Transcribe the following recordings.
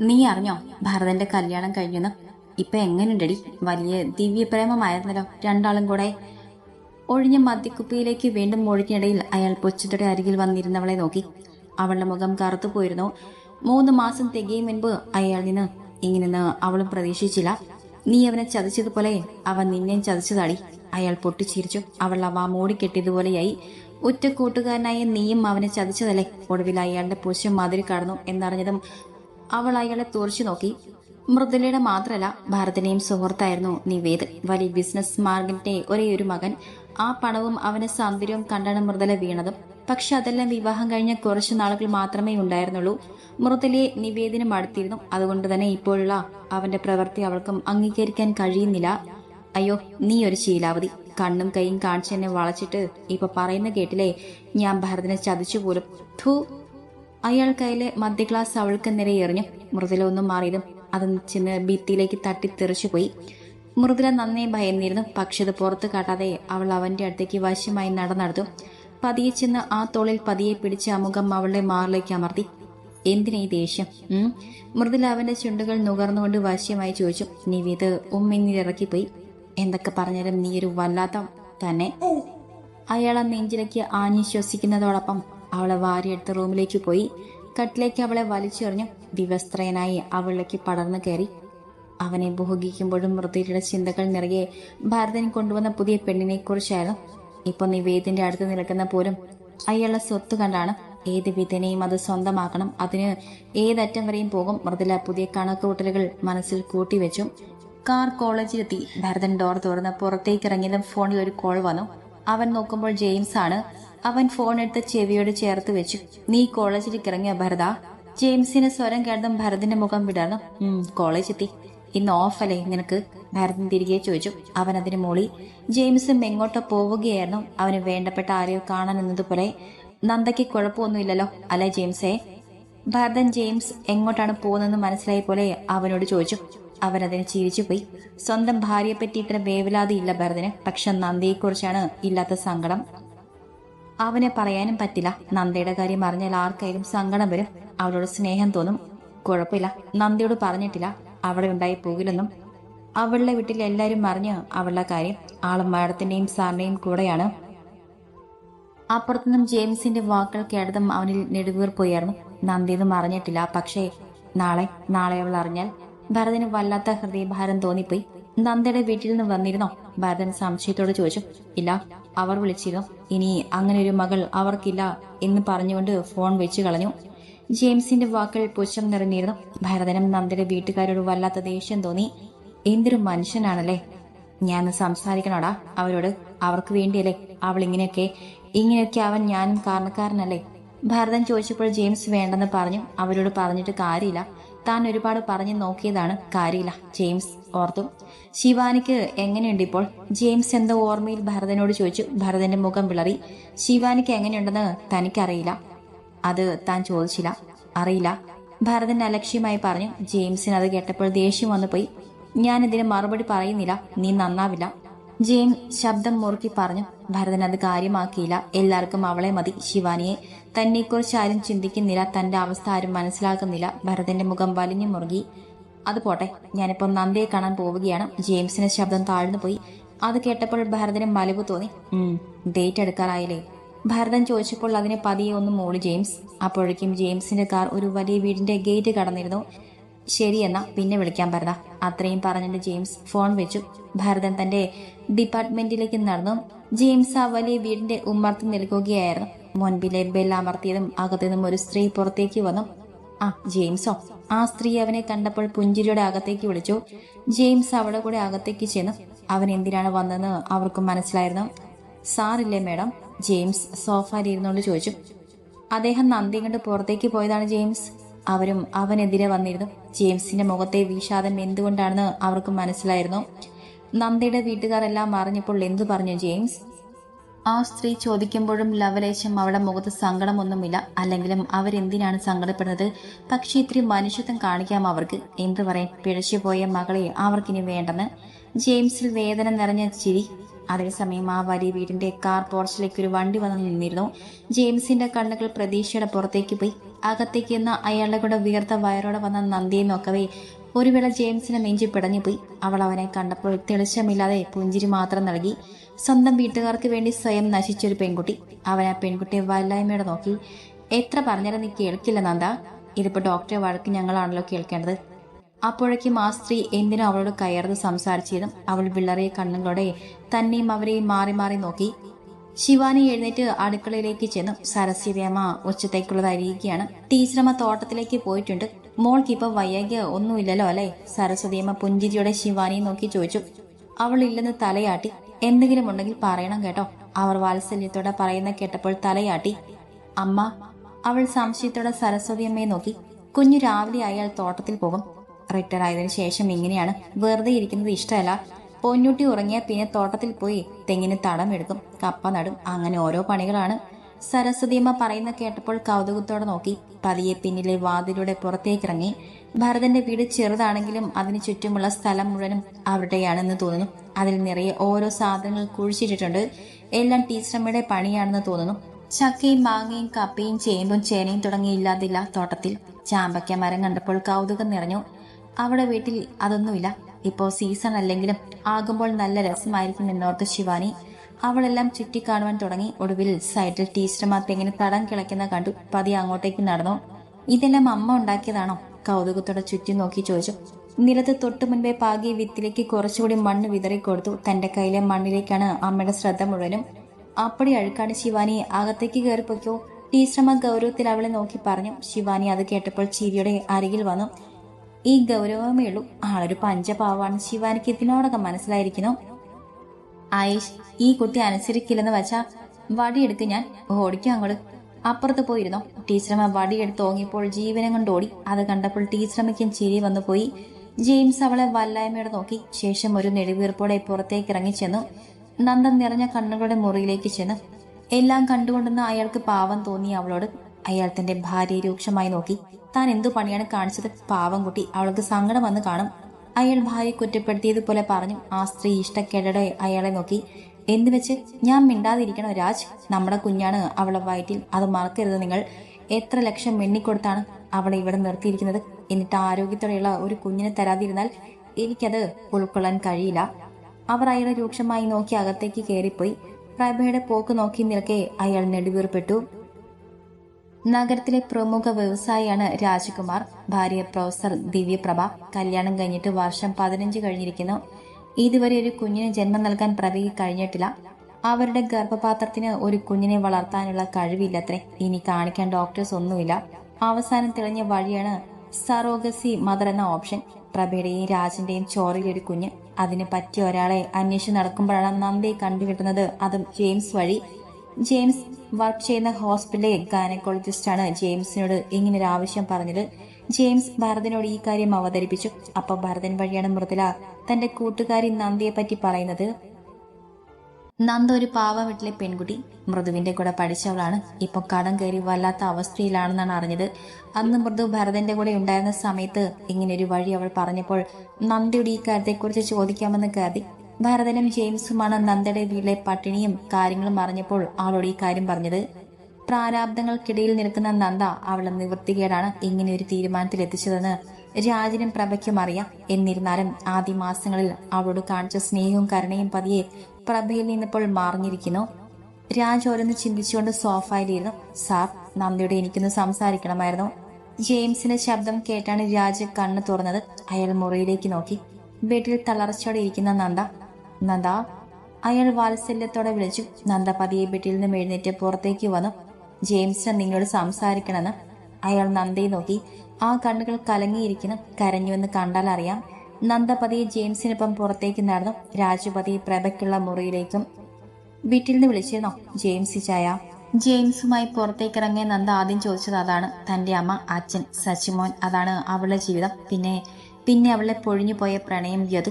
നീ അറിഞ്ഞോ? ഭരതന്റെ കല്യാണം കഴിഞ്ഞെന്ന് ഇപ്പൊ എങ്ങനെയുണ്ടടി വലിയ ദിവ്യപ്രേമമായിരുന്നല്ലോ രണ്ടാളും കൂടെ. ഒഴിഞ്ഞ മദ്യക്കുപ്പിയിലേക്ക് വീണ്ടും ഒഴുകിനിടയിൽ അയാൾ പൊച്ചയുടെ അരികിൽ വന്നിരുന്നവളെ നോക്കി. അവളുടെ മുഖം കറുത്തു പോയിരുന്നു. മൂന്ന് മാസം തികയും മുൻപ് അയാൾ നിന്ന് ഇങ്ങനെ അവളും പ്രതീക്ഷിച്ചില്ല. നീ അവനെ ചതിച്ചതുപോലെ അവൻ നിന്നെയും ചതിച്ചതാടി. അയാൾ പൊട്ടിച്ചിരിച്ചു. അവൾ അവ മൂടിക്കെട്ടിയതുപോലെയായി. ഒറ്റ കൂട്ടുകാരനായ നീയും അവനെ ചതിച്ചതല്ലേ? ഒടുവിൽ അയാളുടെ പുരുഷൻ മാതിരി കടന്നു എന്നറിഞ്ഞതും അവൾ അയാളെ തുറച്ചു നോക്കി. മൃദുലയുടെ മാത്രമല്ല ഭാരതനെയും സുഹൃത്തായിരുന്നു നിവേദ്. വലിയ ബിസിനസ് മാർഗിന്റെ ഒരേ ഒരു മകൻ. ആ പണവും അവന് സൗന്ദര്യവും കണ്ടാണ് മൃദുല വീണതും. പക്ഷെ അതെല്ലാം വിവാഹം കഴിഞ്ഞ കുറച്ചു നാളുകൾ മാത്രമേ ഉണ്ടായിരുന്നുള്ളൂ. മൃദുലയെ നിവേദിനും അടുത്തിരുന്നു. അതുകൊണ്ട് തന്നെ ഇപ്പോഴുള്ള അവന്റെ പ്രവൃത്തി അവൾക്കും അംഗീകരിക്കാൻ കഴിയുന്നില്ല. അയ്യോ നീ ഒരു ശീലാവതി കണ്ണും കൈയും കാണിച്ച് എന്നെ വളച്ചിട്ട് ഇപ്പൊ പറയുന്ന കേട്ടില്ലേ? ഞാൻ ഭരതനെ ചതിച്ചു പോലും ഥൂ അയാൾ കയ്യിലെ മധ്യ ഗ്ലാസ് അവൾക്ക് നേരെ എറിഞ്ഞു. മൃദുല ഒന്നും മാറിയതും അത് ചെന്ന് ഭിത്തിയിലേക്ക് തട്ടിത്തെറിച്ചു പോയി. മൃദുല നന്നേ ഭയന്നിരുന്നു. പക്ഷെ അത് പുറത്ത് കാട്ടാതെ അവൾ അവന്റെ അടുത്തേക്ക് വശ്യമായി നടന്നെടുത്തു. പതിയെ ചെന്ന് ആ തോളിൽ പതിയെ പിടിച്ച അമുഖം മുഖം അവളുടെ മാറിലേക്ക് അമർത്തി. എന്തിനാ ഈ ദേഷ്യം? മൃദുല അവന്റെ ചുണ്ടുകൾ നുകർന്നുകൊണ്ട് വശ്യമായി ചോദിച്ചു. നിവേദ് ഉമ്മിന്നിറക്കിപ്പോയി എന്തൊക്കെ പറഞ്ഞാലും നീ ഒരു വല്ലാത്ത തന്നെ. അയാൾ ആ നെഞ്ചിലേക്ക് ആഞ്ഞു ശ്വസിക്കുന്നതോടൊപ്പം അവളെ വാരിയെടുത്ത് റൂമിലേക്ക് പോയി. കട്ടിലേക്ക് അവളെ വലിച്ചെറിഞ്ഞു വിവസ്ത്രയനായി അവളിലേക്ക് പടർന്നു കയറി. അവനെ ബഹുഗിക്കുമ്പോഴും മൃതിയുടെ ചിന്തകൾ നിറയെ ഭാരതൻ കൊണ്ടുവന്ന പുതിയ പെണ്ണിനെ കുറിച്ചായിരുന്നു. ഇപ്പൊ നിവേദിന്റെ അടുത്ത് നിൽക്കുന്ന പോലും അയാളുടെ സ്വത്ത് കണ്ടാണ് ഏത് വിധനെയും അത് സ്വന്തമാക്കണം. അതിന് ഏതറ്റം വരെയും പോകും. മൃദുല പുതിയ കണക്കുകൂട്ടലുകൾ മനസ്സിൽ കൂട്ടിവെച്ചു. കാർ കോളേജിലെത്തി. ഭരതൻ ഡോർ തുറന്ന് പുറത്തേക്ക് ഇറങ്ങിയതും ഫോണിൽ ഒരു കോൾ വന്നു. അവൻ നോക്കുമ്പോൾ ജെയിംസ് ആണ് അവൻ ഫോൺ എടുത്ത് ചെവിയോട് ചേർത്ത് വെച്ചു. നീ കോളേജിൽ ഇറങ്ങിയ ഭരത ജെയിംസിന് സ്വരം കേട്ടതും ഭരതിന്റെ മുഖം വിടർന്നു. കോളേജ് എത്തി. ഇന്ന് ഓഫല്ലേ നിനക്ക്? ഭരതൻ തിരികെ ചോദിച്ചു. അവൻ അതിന് മോളി ജെയിംസും എങ്ങോട്ടോ പോവുകയായിരുന്നു. അവന് വേണ്ടപ്പെട്ട ആരെയോ കാണാൻ എന്നതുപോലെ നന്ദയ്ക്ക് കുഴപ്പമൊന്നുമില്ലല്ലോ അല്ലേ ജെയിംസേ? ഭരതൻ ജെയിംസ് എങ്ങോട്ടാണ് പോകുന്നതെന്ന് മനസ്സിലായ പോലെ അവനോട് ചോദിച്ചു. അവൻ അതിന് ചിരിച്ചുപോയി. സ്വന്തം ഭാര്യയെ പറ്റി ഇത്ര വേവലാതെ ഇല്ല ഭരതന്. പക്ഷെ നന്ദിയെക്കുറിച്ചാണ് ഇല്ലാത്ത സങ്കടം. അവനെ പറയാനും പറ്റില്ല. നന്ദയുടെ കാര്യം അറിഞ്ഞാൽ ആർക്കായാലും സങ്കടം വരും. അവളോട് സ്നേഹം തോന്നും. കുഴപ്പമില്ല. നന്ദിയോട് പറഞ്ഞിട്ടില്ല. അവിടെ ഉണ്ടായി പോകില്ലെന്നും. അവളുടെ വീട്ടിൽ എല്ലാവരും അറിഞ്ഞ് അവളുടെ കാര്യം ആളും മാഡത്തിന്റെയും സാറിന്റെയും കൂടെയാണ്. അപ്പുറത്തുനിന്നും ജെയിംസിന്റെ വാക്കുകൾ കേട്ടതും അവനിൽ നെടുവീർപ്പോയായിരുന്നു നന്ദിയൊന്നും അറിഞ്ഞിട്ടില്ല. പക്ഷേ നാളെ നാളെ അവൾ അറിഞ്ഞാൽ ഭരതിന് വല്ലാത്ത ഹൃദയഭാരം തോന്നിപ്പോയി. നന്ദയുടെ വീട്ടിൽ നിന്ന് വന്നിരുന്നോ? ഭരതൻ സംശയത്തോട് ചോദിച്ചു. ഇല്ല അവർ വിളിച്ചിരുന്നു. ഇനി അങ്ങനെ ഒരു മകൾ അവർക്കില്ല എന്ന് പറഞ്ഞുകൊണ്ട് ഫോൺ വെച്ചു കളഞ്ഞു. ജെയിംസിന്റെ വാക്കുകൾ പുച്ഛം നിറഞ്ഞിരുന്നു. ഭരതനും നന്ദയുടെ വീട്ടുകാരോട് വല്ലാത്ത ദേഷ്യം തോന്നി. എന്തൊരു മനുഷ്യനാണല്ലേ? ഞാൻ സംസാരിക്കണോടാ അവരോട്? അവർക്ക് വേണ്ടിയല്ലേ അവൾ ഇങ്ങനെയൊക്കെ ഇങ്ങനെയൊക്കെ അവൻ ഞാനും കാരണക്കാരനല്ലേ? ഭരതൻ ചോദിച്ചപ്പോൾ ജെയിംസ് വേണ്ടെന്ന് പറഞ്ഞു. അവരോട് പറഞ്ഞിട്ട് കാര്യമില്ല. താൻ ഒരുപാട് പറഞ്ഞു നോക്കിയതാണ് കാര്യമില്ല. ജെയിംസ് ഓർത്തു. ശിവാനിക്ക് എങ്ങനെയുണ്ട് ഇപ്പോൾ? ജെയിംസ് എന്തോ ഓർമ്മയിൽ ഭരതനോട് ചോദിച്ചു. ഭരതന്റെ മുഖം വിളറി. ശിവാനിക്ക് എങ്ങനെയുണ്ടെന്ന് തനിക്കറിയില്ല. അത് താൻ ചോദിച്ചില്ല. അറിയില്ല. ഭരതൻ അലക്ഷ്യമായി പറഞ്ഞു. ജെയിംസിന് അത് കേട്ടപ്പോൾ ദേഷ്യം വന്നു പോയി ഞാൻ ഇതിന് മറുപടി പറയുന്നില്ല. നീ നന്നാവില്ല. ജെയിം ശബ്ദം മുറുക്കി പറഞ്ഞു ഭരതൻ അത് കാര്യമാക്കിയില്ല. എല്ലാവർക്കും അവളെ മതി ശിവാനിയെ. തന്നെക്കുറിച്ച് ആരും ചിന്തിക്കുന്നില്ല. തന്റെ അവസ്ഥ ആരും മനസ്സിലാക്കുന്നില്ല. ഭരതന്റെ മുഖം വലിഞ്ഞു മുറുകി. അത് പോട്ടെ ഞാനിപ്പോൾ നന്ദിയെ കാണാൻ പോവുകയാണ്. ജെയിംസിന്റെ ശബ്ദം താഴ്ന്നു പോയി. അത് കേട്ടപ്പോൾ ഭരതന് മലവ് തോന്നി. ഡേറ്റ് എടുക്കാറായില്ലേ. ഭരതൻ ചോദിച്ചപ്പോൾ അതിനെ പതിയെ ഒന്ന് മൂളി ജെയിംസ്. അപ്പോഴേക്കും ജെയിംസിന്റെ കാർ ഒരു വലിയ വീടിന്റെ ഗേറ്റ് കടന്നിരുന്നു. ശരി എന്നാ പിന്നെ വിളിക്കാൻ പറഞ്ഞ അത്രയും പറഞ്ഞിട്ട് ജെയിംസ് ഫോൺ വെച്ചു. ഭരതൻ തന്റെ ഡിപ്പാർട്ട്മെന്റിലേക്ക് നടന്നു. ജെയിംസ് ആ വലിയ വീടിന്റെ ഉമ്മർത്ത് നിൽക്കുകയായിരുന്നു. മുൻപിലെ ബെൽ അമർത്തിയതും അകത്തുനിന്നും ഒരു സ്ത്രീ പുറത്തേക്ക് വന്നു. ആ ജെയിംസോ? ആ സ്ത്രീ അവനെ കണ്ടപ്പോൾ പുഞ്ചിരിയുടെ അകത്തേക്ക് വിളിച്ചു. ജെയിംസ് അവിടെ കൂടെ അകത്തേക്ക് ചെന്നു. അവൻ എന്തിനാണ് വന്നതെന്ന് അവർക്ക് മനസ്സിലായിരുന്നു. സാറില്ലേ മേഡം? ജെയിംസ് സോഫയിൽ ഇരുന്നുകൊണ്ട് ചോദിച്ചു. അദ്ദേഹം നന്ദി കണ്ട് പുറത്തേക്ക് പോയതാണ് ജെയിംസ്. അവരും അവനെതിരെ വന്നിരുന്നു. ജെയിംസിന്റെ മുഖത്തെ വിഷാദം എന്തുകൊണ്ടാണെന്ന് അവർക്ക് മനസ്സിലായിരുന്നു. നന്ദിയുടെ വീട്ടുകാരെല്ലാം അറിഞ്ഞപ്പോൾ എന്തു പറഞ്ഞു ജെയിംസ്? ആ സ്ത്രീ ചോദിക്കുമ്പോഴും ലവലേശം അവളുടെ മുഖത്ത് സങ്കടമൊന്നുമില്ല. അല്ലെങ്കിലും അവരെന്തിനാണ് സങ്കടപ്പെടുന്നത്? പക്ഷേ ഇത്തിരി മനുഷ്യത്വം കാണിക്കാം അവർക്ക്. എന്തു പറയാൻ പിഴച്ചുപോയ മകളെ അവർക്കിനി വേണ്ടെന്ന്. ജെയിംസിൽ വേദന നിറഞ്ഞ ചിരി. അതേസമയം ആ വലിയ വീടിന്റെ കാർ പോർച്ചിലേക്ക് ഒരു വണ്ടി വന്ന് നിന്നിരുന്നു. ജെയിംസിന്റെ കണ്ണുകൾ പ്രതീക്ഷയുടെ പുറത്തേക്ക് പോയി. അകത്തേക്ക് എന്ന അയാളുടെ കൂടെ വീർത്ത വയറോടെ വന്ന നന്ദിയെ നോക്കവേ ഒരു വേള ജെയിംസിനെ നെഞ്ചി പിടഞ്ഞുപോയി അവൾ അവനെ കണ്ടപ്പോൾ തെളിച്ചമില്ലാതെ പുഞ്ചിരി മാത്രം നൽകി. സ്വന്തം വീട്ടുകാർക്ക് വേണ്ടി സ്വയം നശിച്ചൊരു പെൺകുട്ടി. അവൻ ആ പെൺകുട്ടിയെ വല്ലായ്മയോടെ നോക്കി. എത്ര പറഞ്ഞാലും നീ കേൾക്കില്ല നന്ദ. ഇതിപ്പോ ഡോക്ടറെ വഴക്ക് ഞങ്ങളാണല്ലോ കേൾക്കേണ്ടത്. അപ്പോഴേക്കും ആ സ്ത്രീ എന്തിനും അവളോട് കയർന്ന് സംസാരിച്ചതും അവൾ വിളറിയ കണ്ണുകളോടെ തന്നെയും അവരെയും മാറി മാറി നോക്കി. ശിവാനി എഴുന്നേറ്റ് അടുക്കളയിലേക്ക് ചെന്നു. സരസ്വതിയമ്മ ഉച്ചത്തേക്കുള്ളത് അരിയുകയാണ് ടീച്ചറമ്മ തോട്ടത്തിലേക്ക് പോയിട്ടുണ്ട്. മോൾക്ക് ഇപ്പൊ വയ്യാകിയ ഒന്നുമില്ലല്ലോ അല്ലേ? സരസ്വതിയമ്മ പുഞ്ചിരിയോടെ ശിവാനിയെ നോക്കി ചോദിച്ചു. അവൾ ഇല്ലെന്ന് തലയാട്ടി. എന്തെങ്കിലും ഉണ്ടെങ്കിൽ പറയണം കേട്ടോ. അവർ വാത്സല്യത്തോടെ പറയുന്ന കേട്ടപ്പോൾ തലയാട്ടി. അമ്മ അവൾ സംശയത്തോടെ സരസ്വതിയമ്മയെ നോക്കി. കുഞ്ഞു രാവിലെ അയാൾ തോട്ടത്തിൽ പോകും. റിട്ടയർ ആയതിനു ശേഷം ഇങ്ങനെയാണ് വെറുതെ ഇരിക്കുന്നത് ഇഷ്ടമല്ല. പൊന്നുട്ടി ഉറങ്ങിയാൽ പിന്നെ തോട്ടത്തിൽ പോയി തെങ്ങിന് തടം എടുക്കും കപ്പ നടും അങ്ങനെ ഓരോ പണികളാണ്. സരസ്വതിയമ്മ പറയുന്ന കേട്ടപ്പോൾ കൗതുകത്തോടെ നോക്കി. പതിയെ പിന്നിലെ വാതിലൂടെ പുറത്തേക്കിറങ്ങി. ഭരതന്റെ വീട് ചെറുതാണെങ്കിലും അതിനു ചുറ്റുമുള്ള സ്ഥലം മുഴുവനും അവരുടെയാണെന്ന് തോന്നുന്നു. അതിൽ നിറയെ ഓരോ സാധനങ്ങൾ കുഴിച്ചിട്ടിട്ടുണ്ട്. എല്ലാം ടീച്ചറമ്മയുടെ പണിയാണെന്ന് തോന്നുന്നു. ചക്കയും മാങ്ങയും കപ്പയും ചേമ്പും ചേനയും തുടങ്ങി ഇല്ലാതില്ല തോട്ടത്തിൽ ചാമ്പയ്ക്ക മരം കണ്ടപ്പോൾ കൗതുകം നിറഞ്ഞു. അവിടെ വീട്ടിൽ അതൊന്നുമില്ല. ഇപ്പോ സീസൺ അല്ലെങ്കിലും ആകുമ്പോൾ നല്ല രസമായിരിക്കും എന്നോർത്ത് ശിവാനി. അവളെല്ലാം ചുറ്റിക്കാണുവാൻ തുടങ്ങി. ഒടുവിൽ സൈഡിൽ ടീച്ചർമാർ തെങ്ങിന് തടം കിളയ്ക്കുന്ന കണ്ടു. പതി അങ്ങോട്ടേക്ക് നടന്നു. ഇതെല്ലാം അമ്മ ഉണ്ടാക്കിയതാണോ? കൗതുകത്തോടെ ചുറ്റി നോക്കി ചോദിച്ചു. നിലത്ത് തൊട്ടു മുൻപേ പാകി വിത്തിലേക്ക് കുറച്ചുകൂടി മണ്ണ് വിതറി കൊടുത്തു. തന്റെ കയ്യിലെ മണ്ണിലേക്കാണ് അമ്മയുടെ ശ്രദ്ധ മുഴുവനും. അപ്പടി അഴുക്കാണ് ശിവാനി. അകത്തേക്ക് കയറിപ്പോയ്ക്കോ. ടീച്ചർമാർ ഗൗരവത്തിൽ അവളെ നോക്കി പറഞ്ഞു. ശിവാനി അത് കേട്ടപ്പോൾ ചിരിയുടെ അരികിൽ വന്നു. ഈ ഗൗരവമേ ഉള്ളൂ ആളൊരു പഞ്ചപാവാണ്. ശിവാനിക്ക് ഇതിനോടൊക്കെ മനസ്സിലായിരിക്കുന്നു. ആയിഷ് ഈ കുട്ടി അനുസരിക്കില്ലെന്ന് വെച്ചാ വടിയെടുക്ക് ഞാൻ ഓടിക്കും അങ്ങോട്ട്. അപ്പുറത്ത് പോയിരുന്നു. ടീച്ചറമ്മ വടിയെടുത്ത് ഓങ്ങിയപ്പോൾ ജീവനം കൊണ്ട് ഓടി. അത് കണ്ടപ്പോൾ ടീച്ചറമ്മയ്ക്കും ചിരി വന്നു പോയി. ജെയിംസ് അവളെ വല്ലായ്മയോടെ നോക്കി. ശേഷം ഒരു നെടുവീർപ്പോടെ പുറത്തേക്ക് ഇറങ്ങി ചെന്നു. നന്ദൻ നിറഞ്ഞ കണ്ണുകളുടെ മുറിയിലേക്ക് ചെന്നു. എല്ലാം കണ്ടുകൊണ്ടെന്ന് അയാൾക്ക് പാവം തോന്നി അവളോട് അയാൾ തന്റെ ഭാര്യയെ രൂക്ഷമായി നോക്കി. താൻ എന്തു പണിയാണ് കാണിച്ചത്? പാവം കുട്ടി. അവൾക്ക് സങ്കടം വന്ന് കാണും. അയാൾ ഭാര്യ കുറ്റപ്പെടുത്തിയതുപോലെ പറഞ്ഞു ആ സ്ത്രീ ഇഷ്ടക്കേടെ അയാളെ നോക്കി. എന്തു വെച്ച്? ഞാൻ മിണ്ടാതിരിക്കണോ രാജ്? നമ്മുടെ കുഞ്ഞാണ് അവളെ വയറ്റിൽ. അത് മറക്കരുത് നിങ്ങൾ. എത്ര ലക്ഷം എണ്ണിക്കൊടുത്താണ് അവളെ ഇവിടെ നിർത്തിയിരിക്കുന്നത്? എന്നിട്ട് ആരോഗ്യത്തോടെയുള്ള ഒരു കുഞ്ഞിനെ തരാതിരുന്നാൽ എനിക്കത് ഉൾക്കൊള്ളാൻ കഴിയില്ല അവർ അയാളെ രൂക്ഷമായി നോക്കി അകത്തേക്ക് കയറിപ്പോയി. പ്രഭയുടെ പോക്ക് നോക്കി നിൽക്കെ അയാൾ നെടുവീർപ്പെട്ടു. നഗരത്തിലെ പ്രമുഖ വ്യവസായിയാണ് രാജകുമാർ. ഭാര്യ പ്രൊഫസർ ദിവ്യപ്രഭ. കല്യാണം കഴിഞ്ഞിട്ട് വർഷം പതിനഞ്ച് കഴിഞ്ഞിരിക്കുന്നു. ഇതുവരെ ഒരു കുഞ്ഞിന് ജന്മം നൽകാൻ പ്രഭയ്ക്ക് കഴിഞ്ഞിട്ടില്ല. അവരുടെ ഗർഭപാത്രത്തിന് ഒരു കുഞ്ഞിനെ വളർത്താനുള്ള കഴിവില്ലത്രേ. ഇനി കാണിക്കാൻ ഡോക്ടേഴ്സ് ഒന്നുമില്ല. അവസാനം തെളിഞ്ഞ വഴിയാണ് സറോഗസി മദർ എന്ന ഓപ്ഷൻ. പ്രഭയുടെയും രാജന്റെയും ചോറിലൊരു കുഞ്ഞ്. അതിന് പറ്റിയ ഒരാളെ അന്വേഷിച്ച് നടക്കുമ്പോഴാണ് നന്ദി കണ്ടുകിട്ടുന്നത്. അതും ജെയിംസ് വഴി. ജെയിംസ് വർക്ക് ചെയ്യുന്ന ഹോസ്പിറ്റലിലെ ഗാനക്കോളജിസ്റ്റാണ് ജെയിംസിനോട് ഇങ്ങനെ ഒരു ആവശ്യം പറഞ്ഞത്. ജെയിംസ് ഭരതനോട് ഈ കാര്യം അവതരിപ്പിച്ചു. അപ്പൊ ഭരതൻ വഴിയാണ് മൃദുല തന്റെ കൂട്ടുകാരി നന്ദിയെ പറ്റി പറയുന്നത്. നന്ദ ഒരു പാവ വീട്ടിലെ പെൺകുട്ടി. മൃദുവിന്റെ കൂടെ പഠിച്ചവളാണ്. ഇപ്പൊ കടം കയറി വല്ലാത്ത അവസ്ഥയിലാണെന്നാണ് അറിഞ്ഞത്. അന്ന് മൃദു ഭരതന്റെ കൂടെ ഉണ്ടായിരുന്ന സമയത്ത് ഇങ്ങനെ ഒരു വഴി അവൾ പറഞ്ഞപ്പോൾ നന്ദിയുടെ ഈ കാര്യത്തെക്കുറിച്ച് ചോദിക്കാമെന്ന് കരുതി. ഭരതനും ജെയിംസുമാണ് നന്ദയുടെ വീട്ടിലെ പട്ടിണിയും കാര്യങ്ങളും അറിഞ്ഞപ്പോൾ അവളോട് ഈ കാര്യം പറഞ്ഞത്. പ്രാരാബ്ദങ്ങൾക്കിടയിൽ നിൽക്കുന്ന നന്ദ അവളെ നിവൃത്തികേടാണ് ഇങ്ങനെ ഒരു തീരുമാനത്തിൽ എത്തിച്ചതെന്ന് രാജനും പ്രഭയ്ക്കും അറിയാം. എന്നിരുന്നാലും ആദ്യ മാസങ്ങളിൽ അവളോട് കാണിച്ച സ്നേഹവും കരുണയും പതിയെ പ്രഭയിൽ നിന്നിപ്പോൾ മാറിഞ്ഞിരിക്കുന്നു. രാജ് ഓരോന്ന് ചിന്തിച്ചുകൊണ്ട് സോഫയിലിരുന്നു. സാർ നന്ദിയോട് എനിക്കൊന്ന് സംസാരിക്കണമായിരുന്നു. ജെയിംസിന്റെ ശബ്ദം കേട്ടാണ് രാജ് കണ്ണ് തുറന്നത്. അയാൾ മുറിയിലേക്ക് നോക്കി. വീട്ടിൽ തളർച്ചയോടെ ഇരിക്കുന്ന നന്ദ നന്ദ. അയാൾ വാത്സല്യത്തോടെ വിളിച്ചു. നന്ദ പതിയെ ബെഡിൽ നിന്നും എഴുന്നേറ്റ് പുറത്തേക്ക് വന്നു. ജെയിംസിന് നിങ്ങളോട് സംസാരിക്കണമെന്ന് അയാൾ നന്ദയെ നോക്കി. ആ കണ്ണുകൾ കലങ്ങിയിരിക്കുന്നു. കരഞ്ഞുവെന്ന് കണ്ടാൽ അറിയാം. നന്ദ പതിയെ ജെയിംസിനൊപ്പം പുറത്തേക്ക് നടന്നു. രാജുപതി പ്രഭയ്ക്കുള്ള മുറിയിലേക്കും വീട്ടിൽ നിന്ന് വിളിച്ചിരുന്നോ. ജെയിംസ് ചായ. ജെയിംസുമായി പുറത്തേക്ക് ഇറങ്ങിയ നന്ദ ആദ്യം ചോദിച്ചത് അതാണ്. തന്റെ അമ്മ അച്ഛൻ സച്ചിമോൻ അതാണ് അവളുടെ ജീവിതം. പിന്നെ പിന്നെ അവളെ പൊഴിഞ്ഞു പോയ പ്രണയം യതു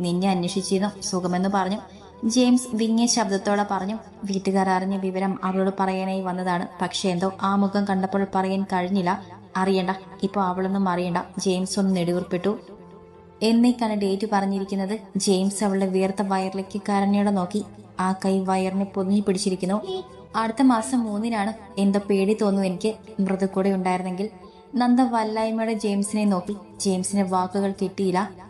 നിന്നെ അന്വേഷിച്ചിരുന്നു. സുഖമെന്ന് പറഞ്ഞു. ജെയിംസ് വിങ്ങിയ ശബ്ദത്തോടെ പറഞ്ഞു. വീട്ടുകാർ അറിഞ്ഞ വിവരം അവളോട് പറയാനായി വന്നതാണ്. പക്ഷെ എന്തോ ആ മുഖം കണ്ടപ്പോൾ പറയാൻ കഴിഞ്ഞില്ല. അറിയണ്ട. ഇപ്പൊ അവളൊന്നും അറിയണ്ട. ജെയിംസ് ഒന്ന് നെടുവീർപ്പെട്ടു. എന്നേക്കാണ് ഡേറ്റ് പറഞ്ഞിരിക്കുന്നത്? ജെയിംസ് അവളുടെ വീർത്ത വയറിലേക്ക് കരഞ്ഞോടെ നോക്കി. ആ കൈ വയറിനെ പൊതിഞ്ഞു പിടിച്ചിരിക്കുന്നു. അടുത്ത മാസം മൂന്നിനാണ്. എന്തോ പേടി തോന്നുന്നു എനിക്ക്. മൃദു കൂടെ ഉണ്ടായിരുന്നെങ്കിൽ. നന്ദ വല്ലായ്മയുടെ ജെയിംസിനെ നോക്കി. ജെയിംസിന് വാക്കുകൾ കിട്ടിയില്ല.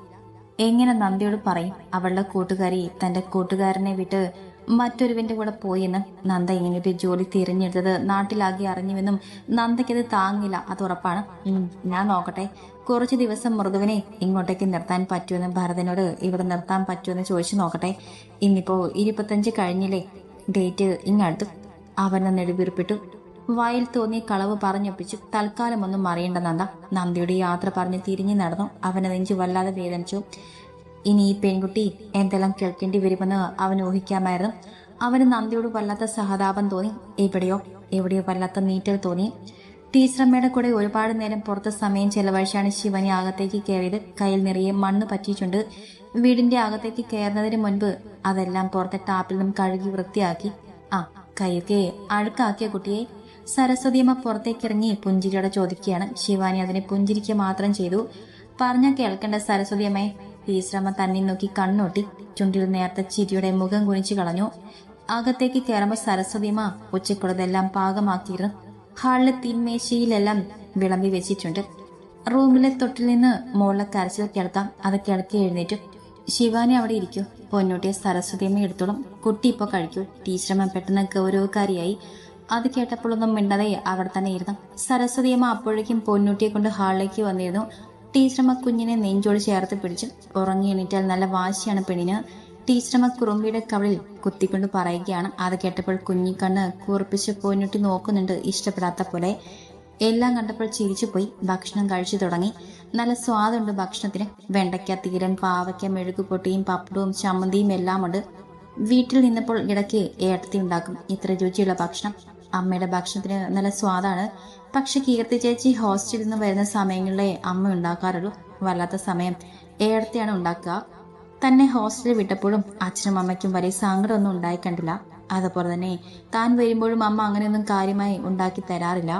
എങ്ങനെ നന്ദിയോട് പറയും? അവളുടെ കൂട്ടുകാരി തന്റെ കൂട്ടുകാരനെ വിട്ട് മറ്റൊരുവിന്റെ കൂടെ പോയെന്നും നന്ദ ഇങ്ങനെ ഒരു ജോലി തിരഞ്ഞെടുത്തത് നാട്ടിലാകെ അറിഞ്ഞുവെന്നും നന്ദയ്ക്കത് താങ്ങില്ല അത് ഉറപ്പാണ്. ഞാൻ നോക്കട്ടെ. കുറച്ച് ദിവസം മൃദുവിനെ ഇങ്ങോട്ടേക്ക് നിർത്താൻ പറ്റുമെന്ന് ഭരതനോട് ഇവിടെ നിർത്താൻ പറ്റുമെന്ന് ചോദിച്ചു നോക്കട്ടെ. ഇന്നിപ്പോ ഇരുപത്തഞ്ച് കഴിഞ്ഞില്ലേ? ഡേറ്റ് ഇങ്ങടുത്തു അവനെ നെടുവീർപ്പിട്ടു വായിൽ തോന്നിയ കളവ് പറഞ്ഞൊപ്പിച്ചു തൽക്കാലം ഒന്നും അറിയേണ്ട നന്ദ. നന്ദയുടെ യാത്ര പറഞ്ഞ് തിരിഞ്ഞു നടന്നു. അവനെ നെഞ്ചു വല്ലാതെ വേദനിച്ചു. ഇനി ഈ പെൺകുട്ടി എന്തെല്ലാം കേൾക്കേണ്ടി വരുമെന്ന് അവൻ ഊഹിക്കാമായിരുന്നു. അവന് നന്ദിയോട് വല്ലാത്ത സഹതാപം തോന്നി. എവിടെയോ എവിടെയോ വല്ലാത്ത നീറ്റൽ തോന്നി. ടീച്ചറമ്മയുടെ കൂടെ ഒരുപാട് നേരം പുറത്ത് സമയം ചെലവഴിച്ചാണ് ശിവനി അകത്തേക്ക് കയറിയത്. കയ്യിൽ നിറയെ മണ്ണ് പറ്റിയിട്ടുണ്ട്. വീടിന്റെ അകത്തേക്ക് കയറുന്നതിന് മുൻപ് അതെല്ലാം പുറത്തെ ടാപ്പിൽ നിന്നും കഴുകി വൃത്തിയാക്കി. ആ കൈയൊക്കെ അഴുക്കാക്കിയ കുട്ടിയെ സരസ്വതിയമ്മ പുറത്തേക്കിറങ്ങി പുഞ്ചിരിയോടെ ചോദിക്കുകയാണ്. ശിവാനി അതിനെ പുഞ്ചിരിക്കുക മാത്രം ചെയ്തു. പറഞ്ഞ കേൾക്കേണ്ട സരസ്വതിയമ്മയെ ഈശ്രമ തന്നെ നോക്കി കണ്ണൊട്ടി ചുണ്ടിൽ നേർത്ത ചിരിയുടെ മുഖം കുനിച്ചു കളഞ്ഞു. അകത്തേക്ക് കയറുമ്പോൾ സരസ്വതിയമ്മ ഉച്ചക്കുള്ളതെല്ലാം പാകമാക്കിയിരുന്നു. ഹാളിലെ തിന്മേശയിലെല്ലാം വിളമ്പി വെച്ചിട്ടുണ്ട്. റൂമിലെ തൊട്ടിൽ നിന്ന് മുകളിലെ കരച്ചിൽ കേൾക്കാം. അത് കിടക്കി എഴുന്നേറ്റു. ശിവാനി അവിടെ ഇരിക്കൂ. പൊന്നൂട്ടിയെ സരസ്വതിയമ്മ എടുത്തോളും. കുട്ടി ഇപ്പൊ കഴിക്കൂ. ടീച്ചറമ്മ പെട്ടെന്ന് ഗൗരവക്കാരിയായി. അത് കേട്ടപ്പോഴൊന്നും മിണ്ടാതെ അവിടെ തന്നെ ഇരുന്നു. സരസ്വതിയമ്മ അപ്പോഴേക്കും പൊന്നൂട്ടിയെ കൊണ്ട് ഹാളിലേക്ക് വന്നിരുന്നു. ടീച്ചറമ്മ കുഞ്ഞിനെ നെഞ്ചോട് ചേർത്ത് പിടിച്ചു ഉറങ്ങി എണീറ്റാൽ നല്ല വാശിയാണ് പെണ്ണിന്. ടീച്ചറമ്മ കുറുമ്പിയുടെ കവളിൽ കുത്തിക്കൊണ്ട് പറയുകയാണ്. അത് കേട്ടപ്പോൾ കുഞ്ഞിക്കണ്ണ് കൂർപ്പിച്ച് പൊന്നൂട്ടി നോക്കുന്നുണ്ട് ഇഷ്ടപ്പെടാത്ത പോലെ. എല്ലാം കണ്ടപ്പോൾ ചിരിച്ചു പോയി ഭക്ഷണം കഴിച്ചു തുടങ്ങി. നല്ല സ്വാദുണ്ട് ഭക്ഷണത്തിന്. വെണ്ടയ്ക്ക തീരൻ പാവയ്ക്ക മെഴുകുപൊട്ടിയും പപ്പടവും ചമ്മന്തിയും എല്ലാം ഉണ്ട് വീട്ടിൽ നിന്നപ്പോൾ ഇടയ്ക്ക് ഏട്ടത്തി ഉണ്ടാക്കും. ഇത്ര രുചിയുള്ള ഭക്ഷണം. അമ്മയുടെ ഭക്ഷണത്തിന് നല്ല സ്വാദാണ്. പക്ഷെ കീർത്തി ചേച്ചി ഹോസ്റ്റലിൽ നിന്ന് വരുന്ന സമയങ്ങളിലെ അമ്മ ഉണ്ടാക്കാറുള്ളൂ. വല്ലാത്ത സമയം ഏടത്തെയാണ് ഉണ്ടാക്കുക. തന്നെ ഹോസ്റ്റലിൽ വിട്ടപ്പോഴും അച്ഛനും അമ്മയ്ക്കും വലിയ സങ്കടമൊന്നും ഉണ്ടായി കണ്ടില്ല. അതുപോലെ തന്നെ താൻ വരുമ്പോഴും അമ്മ അങ്ങനെയൊന്നും കാര്യമായി ഉണ്ടാക്കി തരാറില്ല.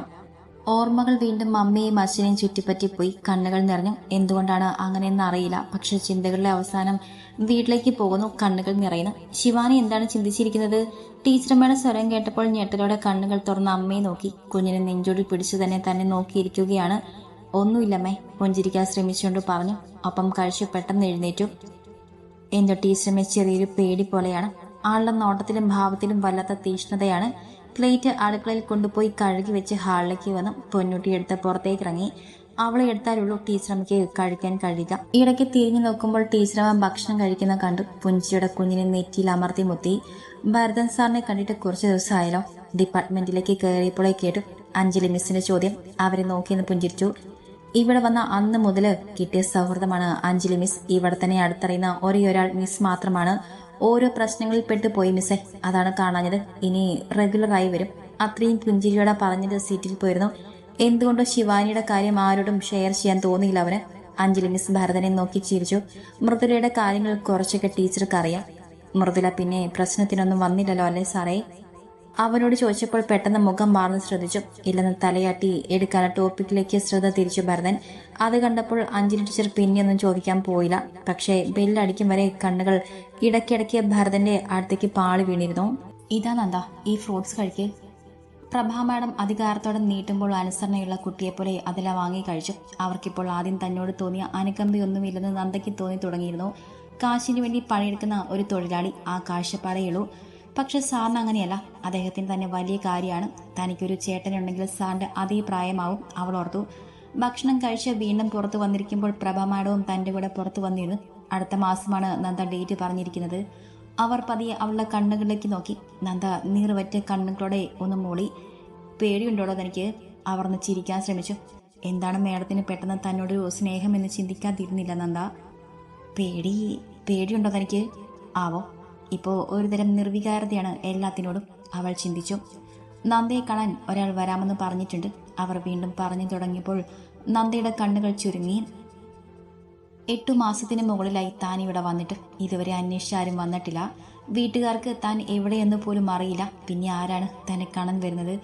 ഓർമ്മകൾ വീണ്ടും അമ്മയും അച്ഛനെയും ചുറ്റിപ്പറ്റിപ്പോയി കണ്ണുകൾ നിറഞ്ഞു. എന്തുകൊണ്ടാണ് അങ്ങനെയെന്ന് അറിയില്ല. പക്ഷെ ചിന്തകളുടെ അവസാനം വീട്ടിലേക്ക് പോകുന്നു കണ്ണുകൾ നിറയുന്നു. ശിവാനി എന്താണ് ചിന്തിച്ചിരിക്കുന്നത്? ടീച്ചറമ്മയുടെ സ്വരം കേട്ടപ്പോൾ ഞെട്ടലോടെ കണ്ണുകൾ തുറന്ന് അമ്മയെ നോക്കി. കുഞ്ഞിനെ നെഞ്ചോടി പിടിച്ചു തന്നെ തന്നെ നോക്കിയിരിക്കുകയാണ്. ഒന്നുമില്ലമ്മേ പുഞ്ചിരിക്കാൻ ശ്രമിച്ചുകൊണ്ട് പറഞ്ഞു. ഒപ്പം കഴിച്ചു പെട്ടെന്ന് എഴുന്നേറ്റു. എന്തോ ടീച്ചറമ്മ ചെറിയൊരു പേടി പോലെയാണ്. ആളുടെ നോട്ടത്തിലും ഭാവത്തിലും വല്ലാത്ത തീഷ്ണതയാണ്. പ്ലേറ്റ് അടുക്കളയിൽ കൊണ്ടുപോയി കഴുകി വെച്ച് ഹാളിലേക്ക് വന്ന് പൊന്നൂട്ടി എടുത്ത് പുറത്തേക്ക് ഇറങ്ങി അവളെ എടുത്താലുള്ളൂ ടീച്ചറമ്മയ്ക്ക് കഴിക്കാൻ കഴിയുക. ഇടയ്ക്ക് തിരിഞ്ഞു നോക്കുമ്പോൾ ടീച്ചറമ്മ ഭക്ഷണം കഴിക്കുന്ന കണ്ടു പുഞ്ചിയുടെ കുഞ്ഞിനെ നെറ്റിയിൽ അമർത്തി മുത്തി ഭരതൻ സാറിനെ കണ്ടിട്ട് കുറച്ച് ദിവസമായാലോ ഡിപ്പാർട്ട്മെന്റിലേക്ക് കയറിയപ്പോഴേ കേട്ടു അഞ്ജലി മിസ്സിന്റെ ചോദ്യം. അവരെ നോക്കിയെന്ന് പുഞ്ചിരിച്ചു. ഇവിടെ വന്ന അന്ന് മുതൽ കിട്ടിയ സൗഹൃദമാണ് അഞ്ജലി മിസ്. ഇവിടെ തന്നെ അടുത്തറിയുന്ന ഒരേ ഒരാൾ മിസ് മാത്രമാണ്. ഓരോ പ്രശ്നങ്ങളിൽ പെട്ട് പോയി മിസ്സേ. അതാണ് കാണാഞ്ഞത്. ഇനി റെഗുലറായി വരും. അത്രയും പുഞ്ചിരിയോടെ പറഞ്ഞിട്ട് സീറ്റിൽ പോയിരുന്നു. എന്തുകൊണ്ടോ ശിവാനിയുടെ കാര്യം ആരോടും ഷെയർ ചെയ്യാൻ തോന്നിയില്ല അവന്. അഞ്ജലി മിസ് ഭരതനെ നോക്കി ചിരിച്ചു. മൃദുലയുടെ കാര്യങ്ങൾ കുറച്ചൊക്കെ ടീച്ചർക്ക് അറിയാം. മൃദുല പിന്നെ പ്രശ്നത്തിനൊന്നും വന്നില്ലല്ലോ അല്ലേ സാറേ? അവനോട് ചോദിച്ചപ്പോൾ പെട്ടെന്ന് മുഖം മാറുന്നു ശ്രദ്ധിച്ചു. ഇല്ലെന്ന് തലയാട്ടി എടുക്കാൻ ടോപ്പിക്കിലേക്ക് ശ്രദ്ധ തിരിച്ചു ഭരതൻ. അത് കണ്ടപ്പോൾ അഞ്ജലി ടീച്ചർ പിന്നെയൊന്നും ചോദിക്കാൻ പോയില്ല. പക്ഷേ ബെല്ലടിക്കും വരെ കണ്ണുകൾ ഇടയ്ക്കിടയ്ക്ക് ഭരതന്റെ അടുത്തേക്ക് പാളി വീണിരുന്നു. ഇതാ നന്ദ ഈ ഫ്രൂട്ട്സ് കഴിക്ക്. പ്രഭാ മാഡം അധികാരത്തോടെ നീട്ടുമ്പോൾ അനുസരണയുള്ള കുട്ടിയെപ്പോലെ അതെല്ലാം വാങ്ങി കഴിച്ചു. അവർക്കിപ്പോൾ ആദ്യം തന്നോട് തോന്നിയ അനുകമ്പയൊന്നുമില്ലെന്ന് നന്ദയ്ക്ക് തോന്നി തുടങ്ങിയിരുന്നു. കാശിനു വേണ്ടി പണിയെടുക്കുന്ന ഒരു തൊഴിലാളി ആ കാഴ്ചപ്പാടേയുള്ളൂ പക്ഷെ സാറിന് അങ്ങനെയല്ല. അദ്ദേഹത്തിന് തന്നെ വലിയ കാര്യമാണ്. തനിക്കൊരു ചേട്ടനുണ്ടെങ്കിൽ സാറിന്റെ അതേ പ്രായമാവും. അവൾ ഓർത്തു. ഭക്ഷണം കഴിച്ച് വീണ്ടും പുറത്തു വന്നിരിക്കുമ്പോൾ പ്രഭ മാഡവും തന്റെ കൂടെ പുറത്തു വന്നിരുന്നു. അടുത്ത മാസമാണ് നന്ദ ഡേറ്റ് പറഞ്ഞിരിക്കുന്നത്. അവർ പതിയെ അവളുടെ കണ്ണുകളിലേക്ക് നോക്കി. നന്ദ നീറുവറ്റ കണ്ണുകളോടെ ഒന്ന് മൂളി. പേടിയുണ്ടോടോ തനിക്ക്? അവർ ഒന്ന് ചിരിക്കാൻ ശ്രമിച്ചു. എന്താണ് മേഡത്തിന് പെട്ടെന്ന് തന്നോടൊരു സ്നേഹമെന്ന് ചിന്തിക്കാതിരുന്നില്ല നന്ദ. പേടി പേടിയുണ്ടോ തനിക്ക്? ആവോ. ഇപ്പോൾ ഒരുതരം നിർവികാരതയാണ് എല്ലാത്തിനോടും അവൾ ചിന്തിച്ചു. നന്ദയെ കാണാൻ ഒരാൾ വരാമെന്ന് പറഞ്ഞിട്ടുണ്ട്. അവർ വീണ്ടും പറഞ്ഞു തുടങ്ങിയപ്പോൾ നന്ദയുടെ കണ്ണുകൾ ചുരുങ്ങി. എട്ടു മാസത്തിന് മുകളിലായി താൻ ഇവിടെ വന്നിട്ട് ഇതുവരെ അന്വേഷിച്ചാരും വന്നിട്ടില്ല. വീട്ടുകാർക്ക് താൻ എവിടെയെന്ന് പോലും അറിയില്ല. പിന്നെ ആരാണ് തന്നെ കാണാൻ വരുന്നത്?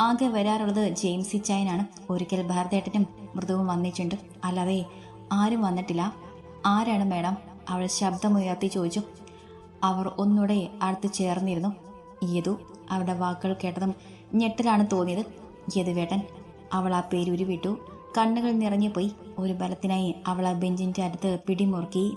ആകെ വരാറുള്ളത് ജെയിംസി ചായനാണ് ഒരിക്കൽ ഭാരതേട്ടനും മൃദുവും വന്നിട്ടുണ്ട്. അല്ലാതെ ആരും വന്നിട്ടില്ല. ആരാണ് മേഡം? അവൾ ശബ്ദമുയർത്തി ചോദിച്ചു. അവർ ഒന്നുകൂടെ അടുത്ത് ചേർന്നിരുന്നു. യദു അവരുടെ വാക്കുകൾ കേട്ടതും ഞെട്ടലാണ് തോന്നിയത്. യദുവേട്ടൻ അവൾ ആ പേരുരുവിട്ടു. കണ്ണുകൾ നിറഞ്ഞു പോയി ഒരു ബലത്തിനായി അവൾ ആ ബെഞ്ചിന്റെ അടുത്ത് പിടിമുറുക്കി